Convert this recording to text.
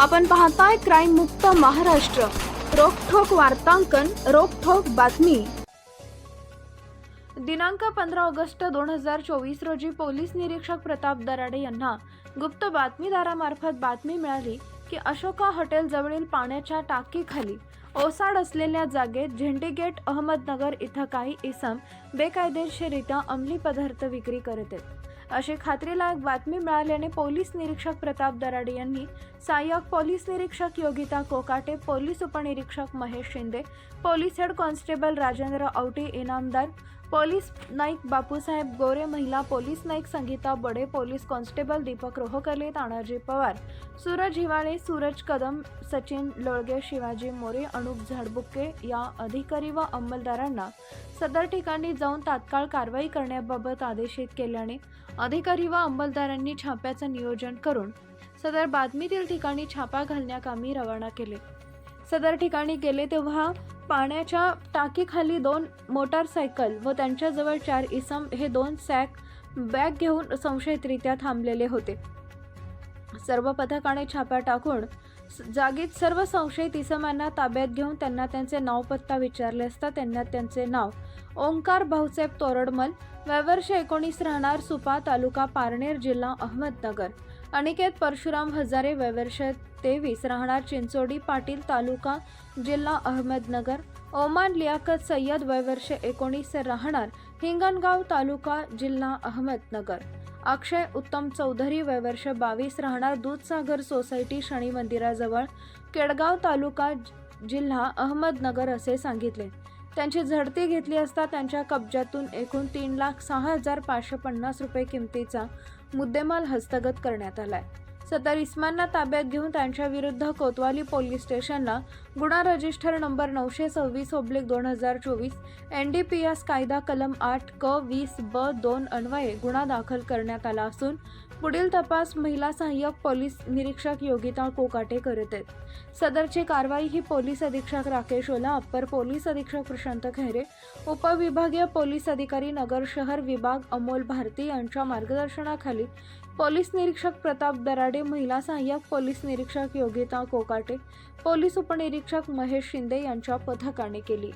आपण पाहताय क्राईम मुक्त महाराष्ट्र. रोखोक वार्तांकन रोखोक बातमी. दिनांक पंधरा ऑगस्ट दोन हजार चोवीस रोजी पोलीस निरीक्षक प्रताप दराडे यांना गुप्त बातमीदारामार्फत बातमी मिळाली की अशोका हॉटेल जवळील पाण्याच्या टाकीखाली ओसाड असलेल्या जागेत झेंडी गेट अहमदनगर इथं काही इसम बेकायदेशीरित्या अंमली पदार्थ विक्री करत आहेत. अशी खात्रीलायक बातमी मिळाल्याने पोलीस निरीक्षक प्रताप दराडे यांनी सहाय्यक पोलीस निरीक्षक योगिता कोकाटे पोलीस उपनिरीक्षक Mahesh Shinde police head constable Rajendra Auti Inamdar police naik Bapusaheb Gore महिला police naik Sangeeta Bade police constable Deepak Rohakle Tanaji Pawar Suraj Hiwale Suraj Kadam Sachin Lolge Shivaji More Anup Zadbukke या अधिकारी व अंमलदारांना सदर ठिकाणी जाऊन तात्काळ कारवाई करण्याबाबत आदेशित केल्याने अधिकारी व अंमलदारांनी छाप्याचं नियोजन करून सदर बातमीतील ठिकाणी छापा घालण्याकामी रवाना केले. सदर ठिकाणी गेले तेव्हा पाण्याच्या टाकीखाली दोन मोटारसायकल व त्यांच्याजवळ चार इसम हे दोन सॅक बॅग घेऊन संशयितरित्या थांबलेले होते. सर्व पथकाने छापा टाकून जागीत सर्व संशयित इसमांना ताब्यात घेऊन त्यांना त्यांचे नाव पत्ता विचारले असता त्यांना त्यांचे नाव ओंकार भाऊसाहेब तोरडमल वयवर्ष एकोणीस राहणार सुपा तालुका पारनेर जिल्हा अहमदनगर अनिकेत परशुराम हजारे वयवर्ष तेवीस राहणार चिंचोडी पाटील तालुका जिल्हा अहमदनगर ओमान लियाकत सय्यद वयवर्ष एकोणीस राहणार हिंगणगाव तालुका जिल्हा अहमदनगर. अक्षय उत्तम चौधरी वयवर्ष बावीस राहणार दूधसागर सोसायटी शनी मंदिराजवळ केडगाव तालुका जिल्हा अहमदनगर असे सांगितले. त्यांची झडती घेतली असता त्यांच्या कब्जातून एकूण तीन लाख सहा हजार पाचशे पन्नास रुपये किमतीचा मुद्देमाल हस्तगत करण्यात आलाय. सदर इस्मांना ताब्यात घेऊन त्यांच्या विरुद्ध कोतवाली पोलीस स्टेशनला गुन्हा रजिस्टर नंबर नऊशे सव्वीस ओब्लिक दोन हजार चोवीस एन डी पी एस कायदा कलम आठ क वीस ब दोन अन्वये गुन्हा दाखल करण्यात आला असून पुढील तपास महिला सहाय्यक पोलीस निरीक्षक योगिता कोकाटे करत आहेत. सदरची कारवाई ही पोलीस अधीक्षक राकेश ओला अप्पर पोलीस अधीक्षक प्रशांत खैरे उपविभागीय पोलीस अधिकारी नगर शहर विभाग अमोल भारती यांच्या मार्गदर्शनाखाली पोलीस निरीक्षक प्रताप दराडे महिला सहाय्यक पोलीस निरीक्षक योगिता कोकाटे पोलीस उपनिरीक्षक महेश शिंदे यांच्या पथकाने केली.